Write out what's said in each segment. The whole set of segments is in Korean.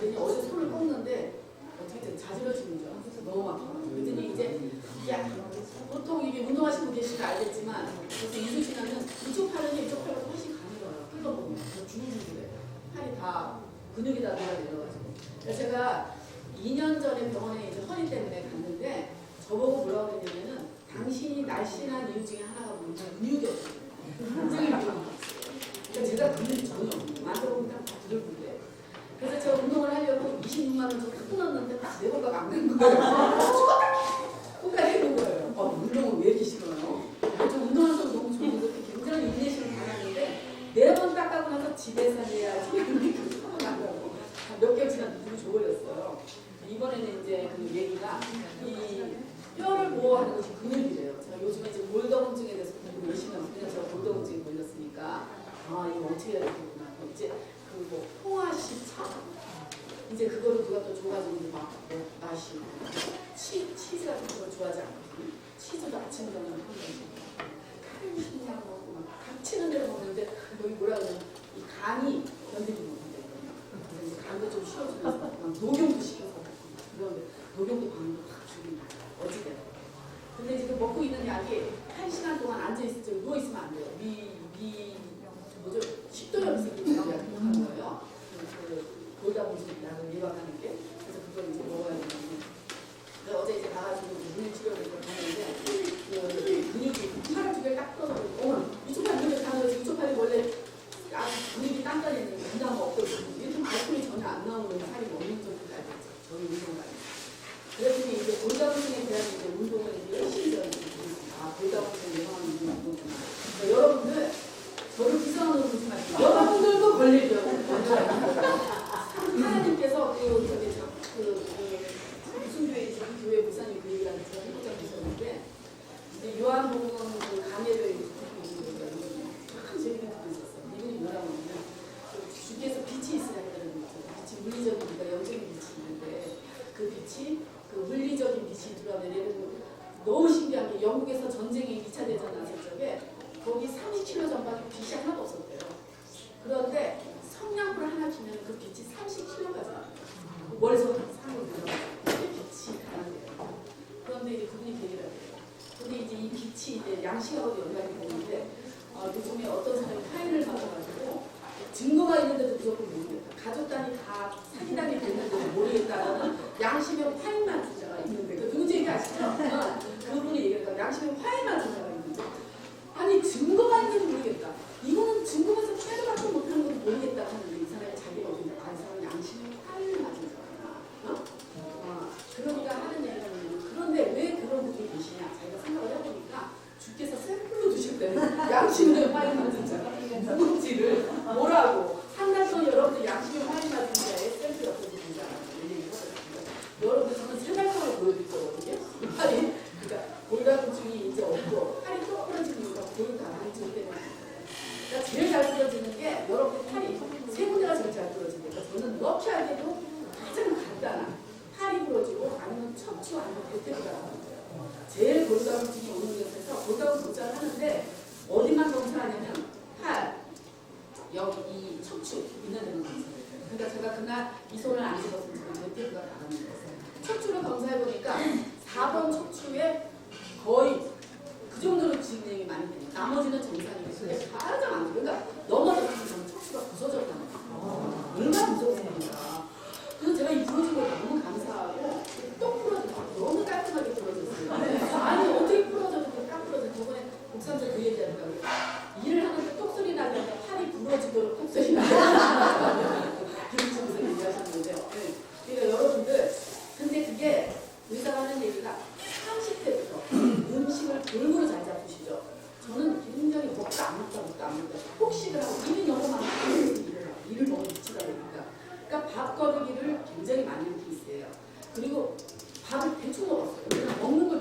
그랬더니 어제 손을 꺾는데 어떻게 든 자지러지는 줄 알았어. 너무 아파. 그랬더니 이제 야 보통 이게 운동하시는 분 계시면 알겠지만 그래서 이수 지나면 이쪽 팔은 이쪽 팔보다 훨씬 가늘어요. 끌어보면 더 주물주물해요. 팔이 다 근육이 다 녹아내려가지고. 그래서 제가 2년 전에 병원에 이제 허리 때문에 갔는데 저보고 뭐라고 그랬냐면은 당신이 날씬한 이유 중에 하나가 뭐냐면 근육이 없어요. 굉장히 근육이 없어요. 그러니까 제가 근육이 전혀 없어요. 만져보면 딱 부들부들해요. 그래서 제가 운동을 하려고 26만 원 정도 끊었는데 딱네 번가가 안 되는 거예요. 끝까지 해본 거예요. 어, 운동을 왜 이렇게 싫어요? 저 운동하는 거 너무 좋은데 그렇게 굉장히 인내심을 받았는데 네 번 닦아고 나서 집에서 해야지 하고 나가고 몇 개월 지났는데 눈이 줘버렸어요. 이번에는 이제 그 얘기가 이 뼈를 보호하는 것이 근육이래요. 제가 요즘에 이제 골다공증에 대해서 공부 열심히 하고 그냥 제가 골다공증에 걸렸으니까 아 이거 어떻게 해야 되겠구나. 이제 그뭐 홍화시차? 이제 그거를 누가 또 줘가지고 막 뭐, 마시고 치, 치즈 같은 걸 좋아하지 않거든요. 치즈도 아침 저녁 먹는 칼슘약 먹고 막 닥치는 대로 먹는데 여기 뭐라 그러냐 이 간이 못한대 그래서 이제 간도 좀 쉬어주면서 막 녹용도 시켜서 먹고 그런데 녹용도 방도 확 죽인다 어찌됐든 근데 지금 먹고 있는 약이 한 시간 동안 앉아있을 때 누워있으면 안 돼요. 미, 미 식도염 생기는 약을 하는 거예요 그 골다공증 약을 예방하는 게 그래서 그걸 이제 먹어야 되는데 근데 어제 이제 가가지고 물리치료를 했는데 그 근육이 팔을 두 개를 딱 풀어가지고 어, 이쪽 팔 근육이 다 나와서 이쪽 팔이 원래 아, 근육이 땅따리는 그다음 없거든요. 이렇게 말씀이 전혀 안 나오는 살이 없는 정도가 알겠죠. 저희 운동가요. 그랬더니 이제 골다공증에 대한 이제 운동을 제가 그날 이 손을 안 집었으면 지금 배태가 나가는 거예요. 척추를 검사해 보니까 4번 척추에 거의 그 정도로 진행이 많이 돼요. 나머지는 정상이에요.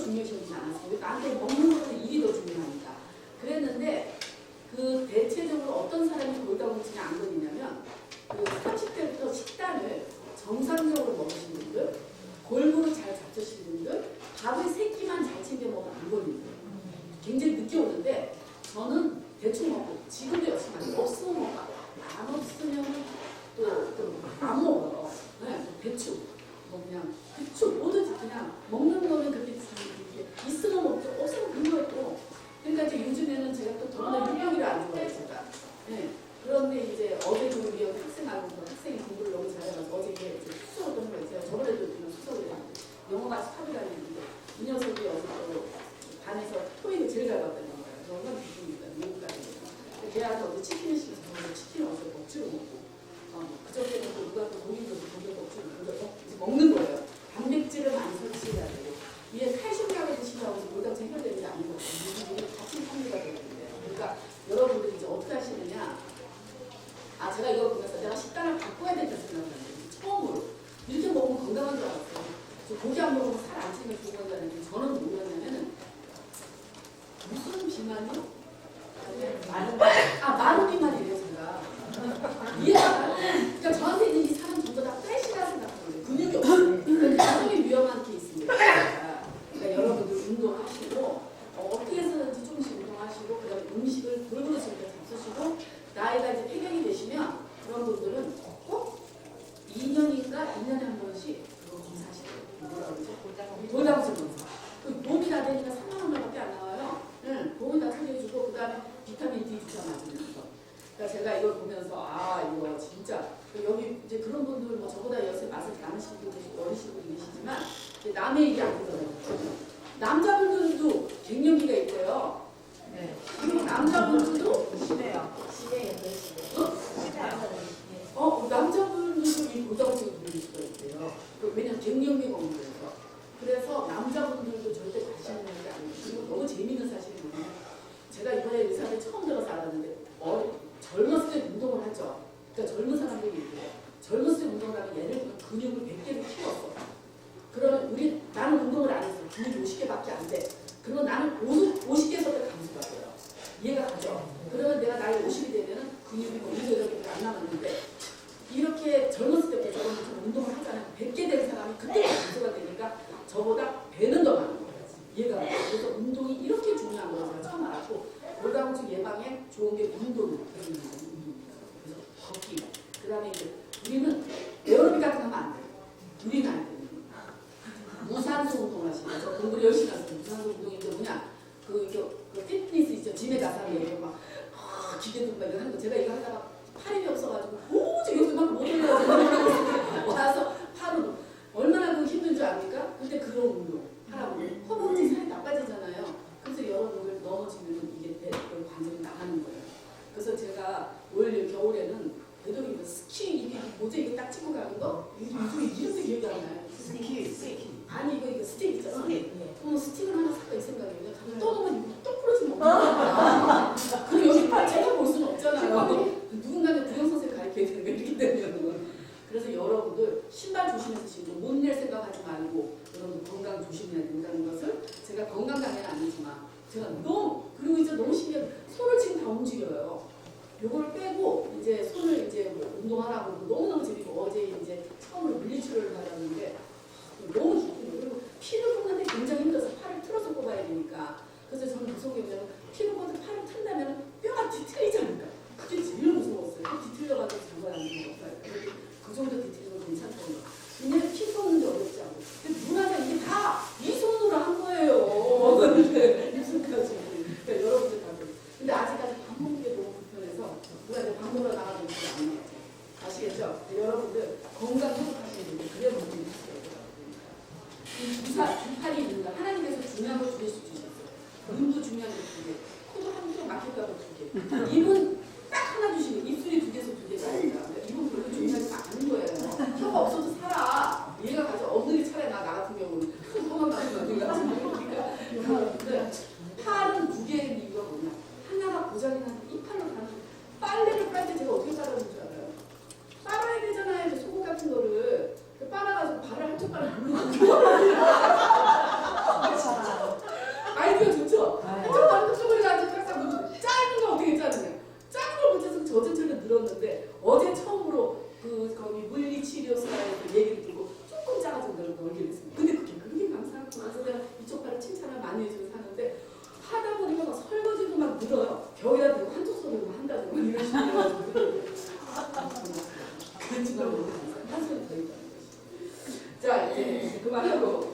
중요시하지 않았어요. 그러니까 남한테 먹는 것도 일이 더 중요하니까. 그랬는데 그 대체적으로 어떤 사람이 돌다 보지 않거든요. 그러니까 제가 이걸 보면서 아 이거 진짜 여기 이제 그런 분들 뭐 저보다 여세 맛을 많으신 분도 계시고 어르신 분이시지만 남의 얘기 안 듣잖아요. 남자분들도 갱년기가 있고 저보다 배는 더 많은 거예요. 이해가 돼요. 그래서 운동이 이렇게 중요한 걸 제가 처음 알았고 골다공증 예방에 좋은 게 운동이에요. 그래서 걷기. 그 다음에 이제 우리는 에어로빅 같은 거 하면 안 돼요. 우리는 안 돼요. 무산소 운동하시는 저 공부를 열심히 하세요. 무산소 운동이 제 뭐냐? 그, 그, 그 피트니스 있죠. 짐에 가서 하는 거 막, 아, 기계도 막 이거 하는 거. 제가 이거 하다가 겨울, 겨울에는 애들이 그 스키 이게 모자 이거 딱 찍고 가는 거? 요즘 이름도 기억이 안 나요. 스키, 스키. 아니 이거 이거 스틱 있잖아. 스틱. 네. 그럼 스틱을 하나 싹갈 생각인데 가면 떠보면 똑 부러지면 어떡하냐. 그럼 여기 제가 볼 수는 없잖아요. 그 누군가는 부영선생 가르쳐야 되는 거 이렇게 되면 그래서 여러분들 신발 조심해서 못낼 생각하지 말고 여러분 건강 조심해야 된다는 것을 제가 건강 강의는 아니지만 제가 너무 구하라고 너무너무 재밌 Вагов.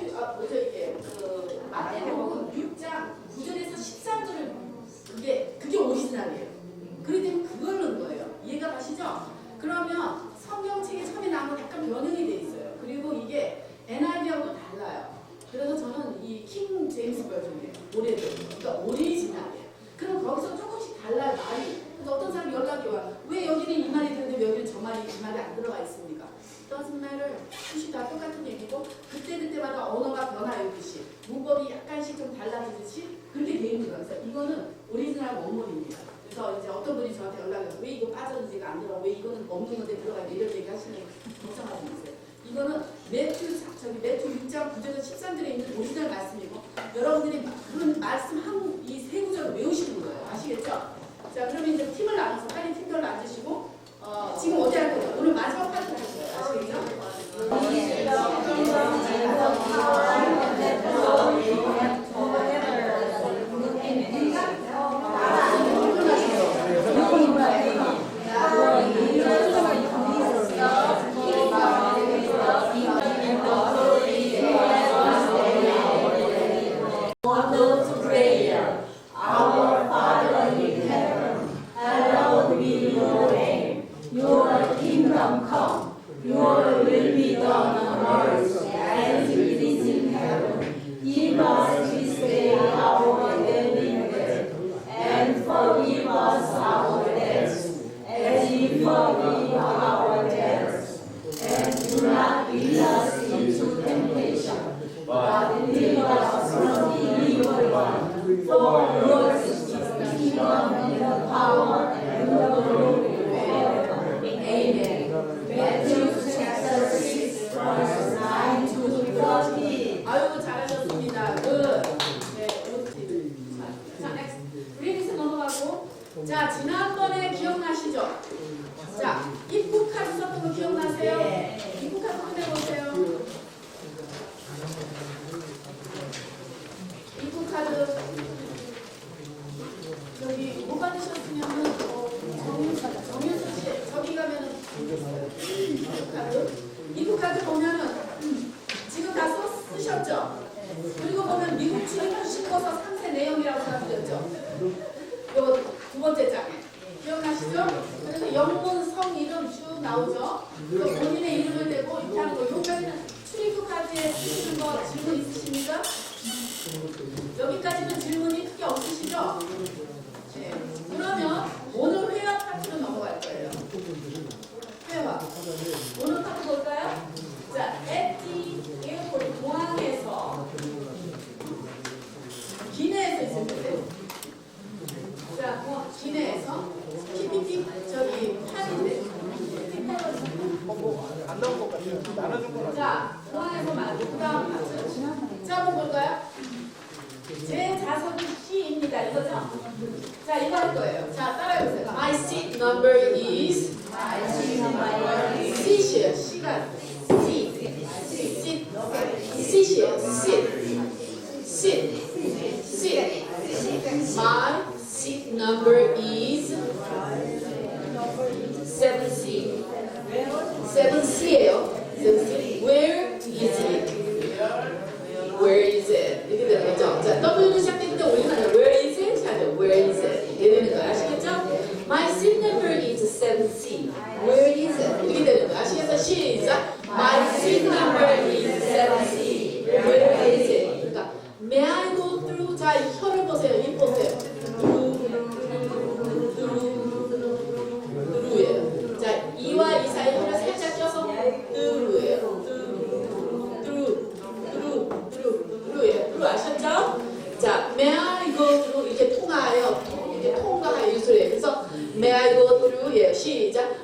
매튜 아 뭐죠 이게 그 마태복음 6장 9절에서 13절을 그게 그게 오리지널이에요. 그렇기 그걸 넣은 거예요. 이해가 가시죠? 그러면 성경책에 처음에 나온 건 약간 변형이 돼 있어요. 그리고 이게 NIV하고 달라요. 그래서 저는 이 킹 제임스 버전이에요. 오래된 그러니까 오리지널이에요. 그럼 거기서 조금씩 달라요 말이. 그래서 어떤 사람이 연락이 와요. 왜 여기는 이 말이 되는데 왜 여기는 저 말이 이 말이 안 들어가 있습니까? Doesn't matter. 뜻이 다 똑같은 얘기고 그때 그때마다 언어가 변화하듯이 문법이 약간씩 좀 달라지듯이 그렇게 돼 있는 거예요. 그래서 이거는 오리지널 원문입니다. 그래서 이제 어떤 분이 저한테 와서 왜 이거 빠졌는지가 안 들어 왜 이거는 없는 건데 들어가 있는 이런 얘기 하시는 걱정하지 마세요. 이거는 매튜 사- 저기 매튜 6장 9절에서 13절에 있는 오리지널 말씀이고 여러분들이 마- 그런 말씀 한 이 세 구절을 외우시는 거예요. 아시겠죠? 자 그러면 이제 팀을 나눠서 번째 장에. 기억나시죠? 그래서 영문, 성, 이름 쭉 나오죠?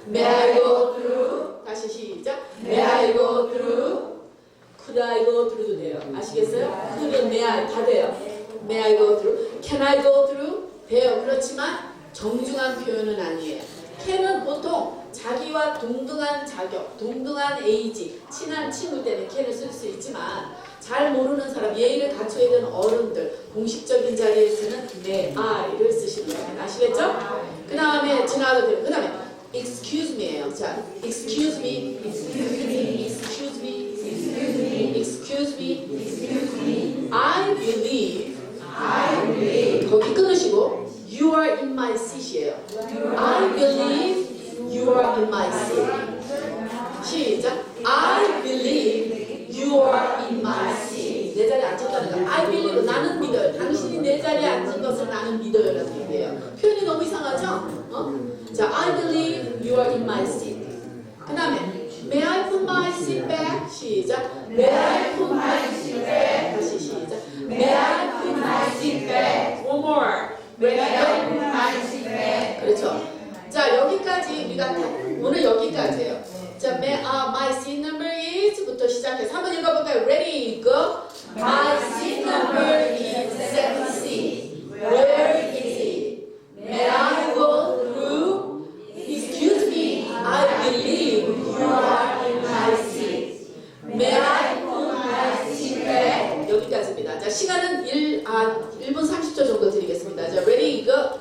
May I go through? 다시 시작. May I go through? Could I go through도 돼요. 아시겠어요? Could은 may I 다 돼요. May I go through? Can I go through? 돼요. 그렇지만 정중한 표현은 아니에요. can은 보통 자기와 동등한 자격, 동등한 에이지, 친한 친구 때는 can을 쓸 수 있지만 잘 모르는 사람, 예의를 갖춰야 되는 어른들, 공식적인 자리에서는 네, 아, 이를 쓰시는 거예요. 아시겠죠? 그 다음에 지나가도 돼요. 그 다음에 excuse me예요. 자, excuse me, excuse me, excuse me, excuse me, excuse me, excuse me. I believe, I believe. 거기 끊으시고 you are in my seat이에요. I believe you are in my seat. 시작. I believe you are in my seat. 내 자리에 거. I believe 나는 믿어요. 당신이 내 자리에 앉은 것을 나는 믿어요라는 얘기예요. 표현이 너무 이상하죠? 어? 자, I believe you are in my seat. 그 다음에 May I put my seat back? 시작. May I put my seat back? 다시 시작. May I put my seat back? One more. May I put my seat back? 그렇죠. 자 여기까지 우리가 다- 오늘 여기까지예요. 자, may, uh, my seat number is부터 시작해서 한번 읽어볼까요? Ready, go. My seat number is 7C. Where is it? May I go through? Excuse me, I believe you are in my seat. May I put my seat back? 여기까지입니다. 자, 시간은 1, 아, 1분 30초 정도 드리겠습니다. 자, ready, go.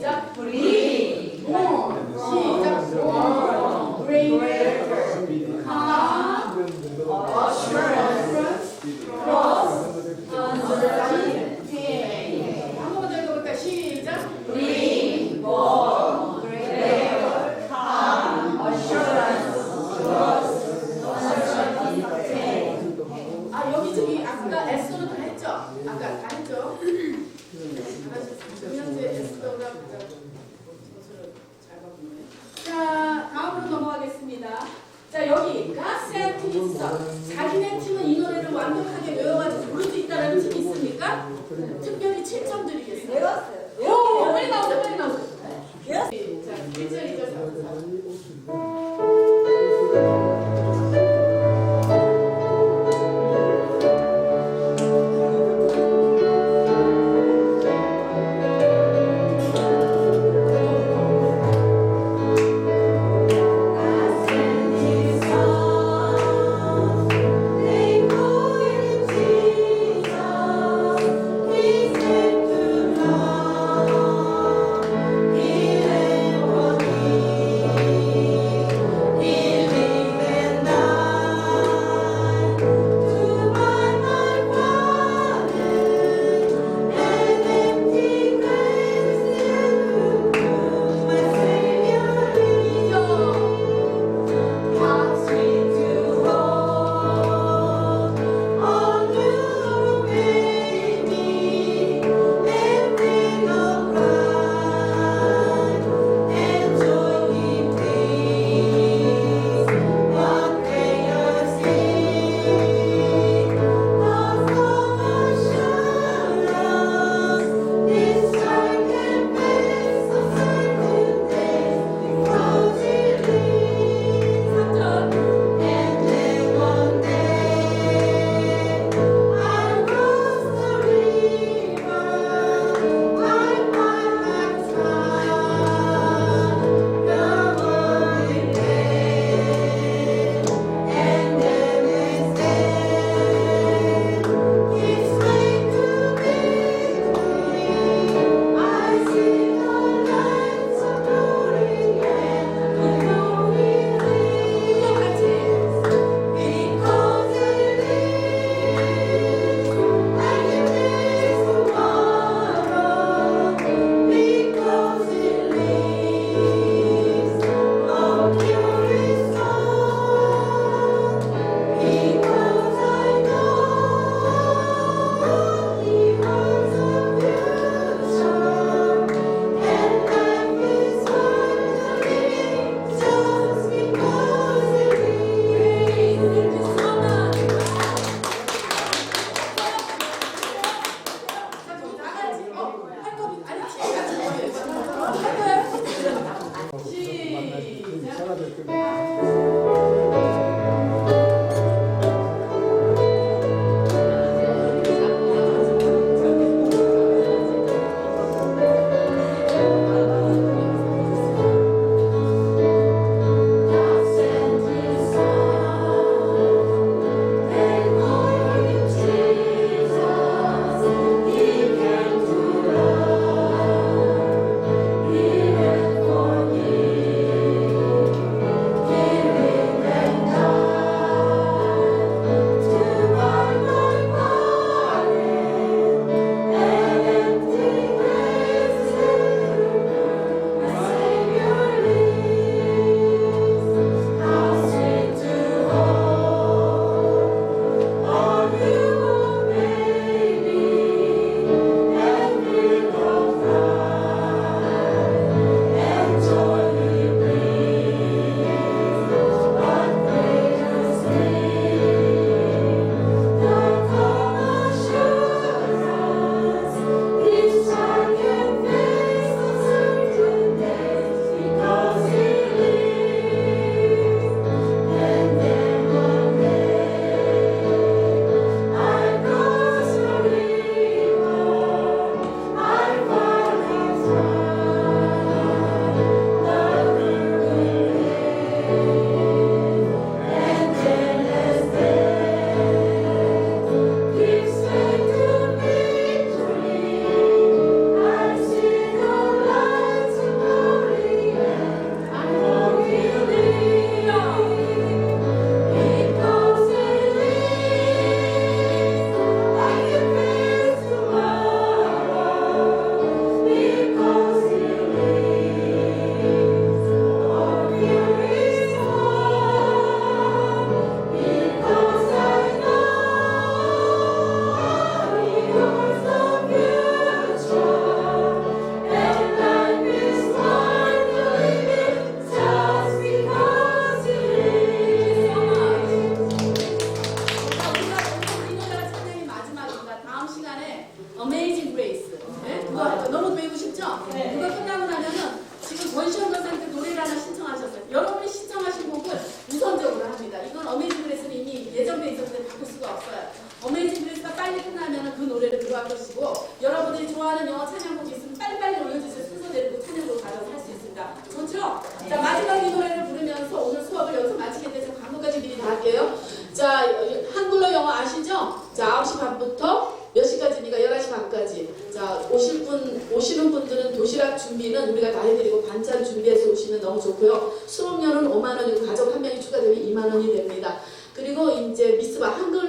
시작. 브리.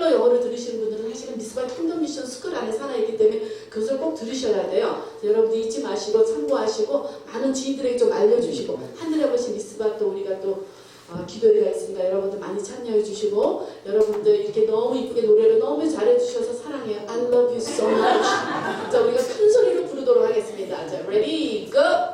한글로 영어를 들으시는 분들은 사실은 미스바 킹덤 미션 스쿨 안에 하나 있기 때문에 그것을 꼭 들으셔야 돼요. 여러분들 잊지 마시고 참고하시고 많은 지인들에게 좀 알려주시고 하늘에 보신 미스바 또 우리가 또 어, 기도회가 있으니까 여러분들 많이 참여해 주시고 여러분들 이렇게 너무 이쁘게 노래를 너무 잘해 주셔서 사랑해요. I love you so much. 자 우리가 큰 소리로 부르도록 하겠습니다. 자 ready go.